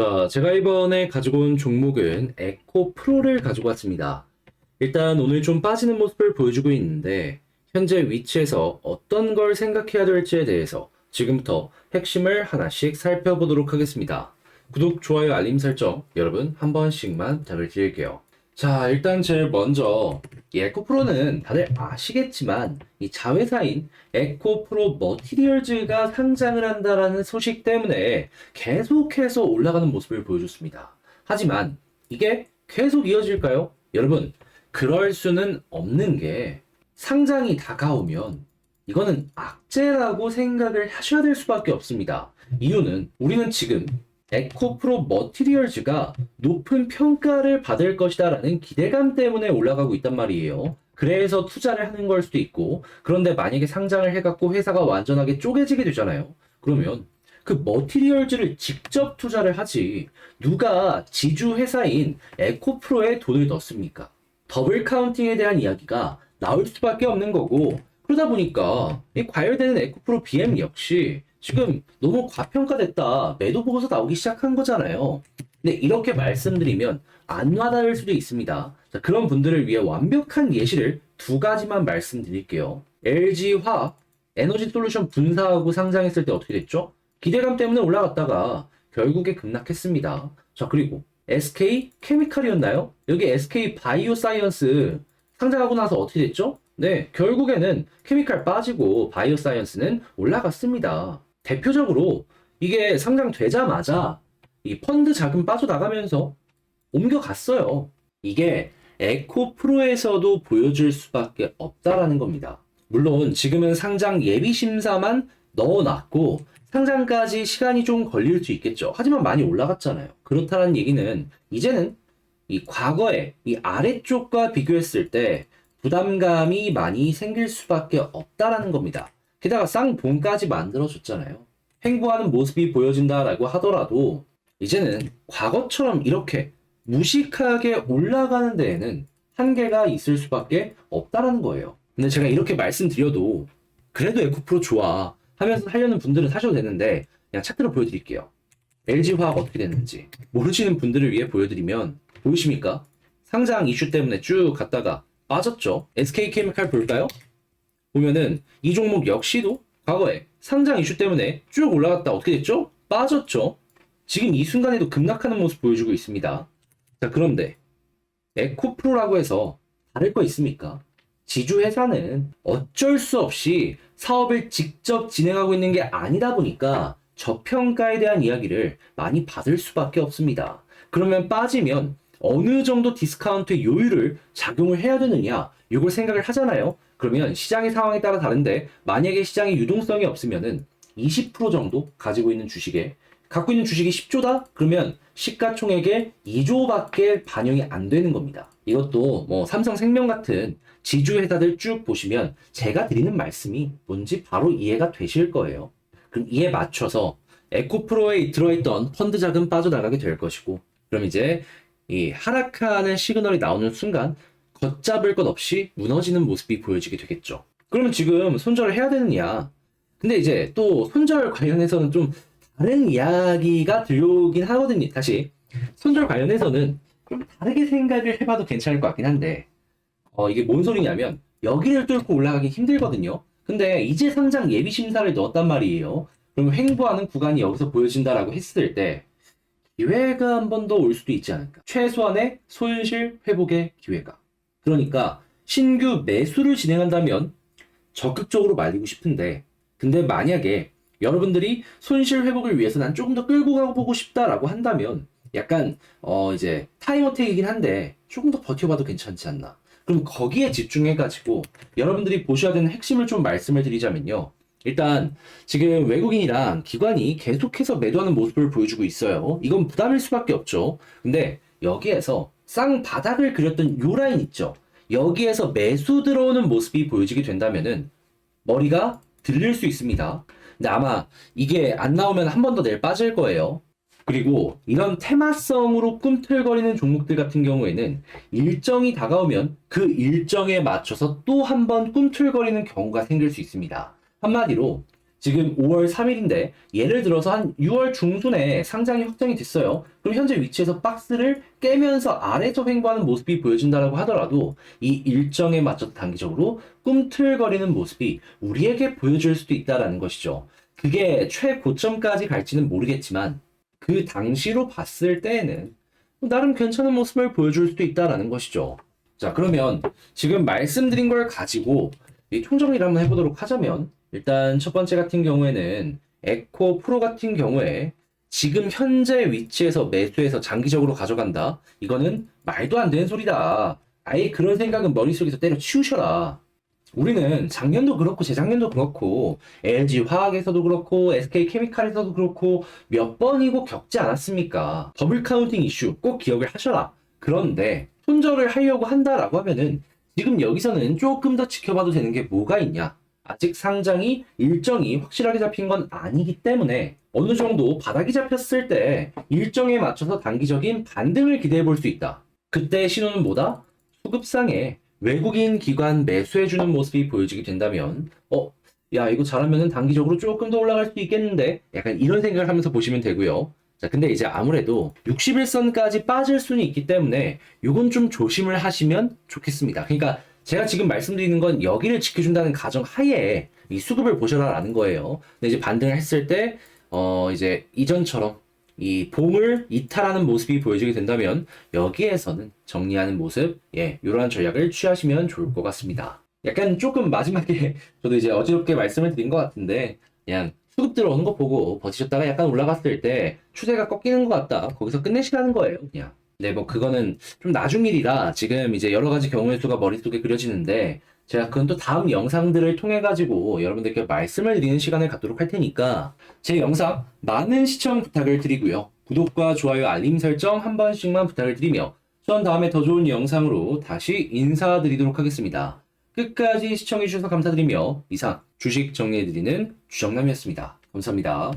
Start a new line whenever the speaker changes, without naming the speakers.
자, 제가 이번에 가지고 온 종목은 에코 프로를 가지고 왔습니다. 일단 오늘 좀 빠지는 모습을 보여주고 있는데 현재 위치에서 어떤 걸 생각해야 될지에 대해서 지금부터 핵심을 하나씩 살펴보도록 하겠습니다. 구독, 좋아요, 알림 설정 여러분 한 번씩만 부탁을 드릴게요. 자, 일단 제일 먼저 이 에코프로는 다들 아시겠지만 이 자회사인 에코프로 머티리얼즈가 상장을 한다라는 소식 때문에 계속해서 올라가는 모습을 보여줬습니다. 하지만 이게 계속 이어질까요? 여러분, 그럴 수는 없는 게 상장이 다가오면 이거는 악재라고 생각을 하셔야 될 수밖에 없습니다. 이유는 우리는 지금 에코프로 머티리얼즈가 높은 평가를 받을 것이다라는 기대감 때문에 올라가고 있단 말이에요. 그래서 투자를 하는 걸 수도 있고, 그런데 만약에 상장을 해갖고 회사가 완전하게 쪼개지게 되잖아요. 그러면 그 머티리얼즈를 직접 투자를 하지, 누가 지주 회사인 에코프로에 돈을 넣습니까? 더블 카운팅에 대한 이야기가 나올 수밖에 없는 거고, 그러다 보니까 이 과열되는 에코프로 BM 역시 지금 너무 과평가됐다. 매도 보고서 나오기 시작한 거잖아요. 근데 이렇게 말씀드리면 안 와닿을 수도 있습니다. 자, 그런 분들을 위해 완벽한 예시를 두 가지만 말씀드릴게요. LG화학 에너지 솔루션 분사하고 상장했을 때 어떻게 됐죠? 기대감 때문에 올라갔다가 결국에 급락했습니다. 자, 그리고 SK 케미칼이었나요? 여기 SK 바이오 사이언스 상장하고 나서 어떻게 됐죠? 네, 결국에는 케미칼 빠지고 바이오 사이언스는 올라갔습니다. 대표적으로 이게 상장되자마자 이 펀드 자금 빠져나가면서 옮겨갔어요. 이게 에코 프로에서도 보여줄 수밖에 없다라는 겁니다. 물론 지금은 상장 예비 심사만 넣어놨고 상장까지 시간이 좀 걸릴 수 있겠죠. 하지만 많이 올라갔잖아요. 그렇다는 얘기는 이제는 이 과거에 이 아래쪽과 비교했을 때 부담감이 많이 생길 수밖에 없다라는 겁니다. 게다가 쌍봉까지 만들어줬잖아요. 횡보하는 모습이 보여진다라고 하더라도 이제는 과거처럼 이렇게 무식하게 올라가는 데에는 한계가 있을 수밖에 없다라는 거예요. 근데 제가 이렇게 말씀드려도 그래도 에코프로 좋아 하면서 하려는 분들은 사셔도 되는데 그냥 차트로 보여드릴게요. LG화학 어떻게 됐는지 모르시는 분들을 위해 보여드리면 보이십니까? 상장 이슈 때문에 쭉 갔다가 빠졌죠. SK케미칼 볼까요? 보면은 이 종목 역시도 과거에 상장 이슈 때문에 쭉 올라갔다 어떻게 됐죠? 빠졌죠. 지금 이 순간에도 급락하는 모습 보여주고 있습니다. 자, 그런데 에코프로라고 해서 다를 거 있습니까? 지주 회사는 어쩔 수 없이 사업을 직접 진행하고 있는 게 아니다 보니까 저평가에 대한 이야기를 많이 받을 수밖에 없습니다. 그러면 빠지면 어느 정도 디스카운트 요율을 작용을 해야 되느냐 이걸 생각을 하잖아요. 그러면 시장의 상황에 따라 다른데 만약에 시장에 유동성이 없으면은 20% 정도 가지고 있는 주식에 갖고 있는 주식이 10조다? 그러면 시가총액의 2조밖에 반영이 안 되는 겁니다. 이것도 뭐 삼성생명 같은 지주 회사들 쭉 보시면 제가 드리는 말씀이 뭔지 바로 이해가 되실 거예요. 그럼 이에 맞춰서 에코프로에 들어있던 펀드 자금 빠져나가게 될 것이고 그럼 이제 이 하락하는 시그널이 나오는 순간 걷잡을 것 없이 무너지는 모습이 보여지게 되겠죠. 그러면 지금 손절을 해야 되느냐? 근데 이제 또 손절 관련해서는 좀 다른 이야기가 들려오긴 하거든요. 다시 손절 관련해서는 좀 다르게 생각을 해봐도 괜찮을 것 같긴 한데 어, 이게 뭔 소리냐면 여기를 뚫고 올라가기 힘들거든요. 근데 이제 상장 예비 심사를 넣었단 말이에요. 그러면 횡보하는 구간이 여기서 보여진다라고 했을 때 기회가 한 번 더 올 수도 있지 않을까. 최소한의 손실 회복의 기회가. 그러니까 신규 매수를 진행한다면 적극적으로 말리고 싶은데 근데 만약에 여러분들이 손실 회복을 위해서 난 조금 더 끌고 가보고 싶다라고 한다면 약간 어 이제 타임어택이긴 한데 조금 더 버텨봐도 괜찮지 않나. 그럼 거기에 집중해가지고 여러분들이 보셔야 되는 핵심을 좀 말씀을 드리자면요. 일단 지금 외국인이랑 기관이 계속해서 매도하는 모습을 보여주고 있어요. 이건 부담일 수밖에 없죠. 근데 여기에서 쌍 바닥을 그렸던 요 라인 있죠. 여기에서 매수 들어오는 모습이 보여지게 된다면은 머리가 들릴 수 있습니다. 근데 아마 이게 안 나오면 한 번 더 내일 빠질 거예요. 그리고 이런 테마성으로 꿈틀거리는 종목들 같은 경우에는 일정이 다가오면 그 일정에 맞춰서 또 한 번 꿈틀거리는 경우가 생길 수 있습니다. 한마디로 지금 5월 3일인데 예를 들어서 한 6월 중순에 상장이 확정이 됐어요. 그럼 현재 위치에서 박스를 깨면서 아래쪽 횡보하는 모습이 보여진다라고 하더라도 이 일정에 맞춰서 단기적으로 꿈틀거리는 모습이 우리에게 보여줄 수도 있다라는 것이죠. 그게 최고점까지 갈지는 모르겠지만 그 당시로 봤을 때에는 나름 괜찮은 모습을 보여줄 수도 있다라는 것이죠. 자, 그러면 지금 말씀드린 걸 가지고 이 총정리를 한번 해보도록 하자면 일단 첫 번째 같은 경우에는 에코 프로 같은 경우에 지금 현재 위치에서 매수해서 장기적으로 가져간다. 이거는 말도 안 되는 소리다. 아예 그런 생각은 머릿속에서 때려 치우셔라. 우리는 작년도 그렇고 재작년도 그렇고 LG 화학에서도 그렇고 SK 케미칼에서도 그렇고 몇 번이고 겪지 않았습니까? 더블 카운팅 이슈 꼭 기억을 하셔라. 그런데 손절을 하려고 한다라고 하면은 지금 여기서는 조금 더 지켜봐도 되는 게 뭐가 있냐? 아직 상장이 일정이 확실하게 잡힌 건 아니기 때문에 어느 정도 바닥이 잡혔을 때 일정에 맞춰서 단기적인 반등을 기대해 볼 수 있다. 그때 신호는 뭐다? 수급상에 외국인 기관 매수해주는 모습이 보여지게 된다면, 어, 야, 이거 잘하면은 단기적으로 조금 더 올라갈 수 있겠는데? 약간 이런 생각을 하면서 보시면 되고요. 자, 근데 이제 아무래도 61선까지 빠질 수는 있기 때문에 이건 좀 조심을 하시면 좋겠습니다. 그러니까 제가 지금 말씀드리는 건 여기를 지켜준다는 가정 하에 이 수급을 보셔라라는 거예요. 근데 이제 반등을 했을 때, 어, 이제 이전처럼 이 봉을 이탈하는 모습이 보여지게 된다면 여기에서는 정리하는 모습, 예, 이러한 전략을 취하시면 좋을 것 같습니다. 약간 조금 마지막에 저도 이제 어지럽게 말씀을 드린 것 같은데 그냥 수급 들어오는 거 보고 버티셨다가 약간 올라갔을 때 추세가 꺾이는 것 같다. 거기서 끝내시라는 거예요, 그냥. 네, 뭐 그거는 좀 나중 일이라 지금 이제 여러 가지 경우의 수가 머릿속에 그려지는데 제가 그건 또 다음 영상들을 통해 가지고 여러분들께 말씀을 드리는 시간을 갖도록 할 테니까 제 영상 많은 시청 부탁을 드리고요. 구독과 좋아요, 알림 설정 한 번씩만 부탁을 드리며 전 다음에 더 좋은 영상으로 다시 인사드리도록 하겠습니다. 끝까지 시청해주셔서 감사드리며 이상 주식 정리해드리는 주정남이었습니다. 감사합니다.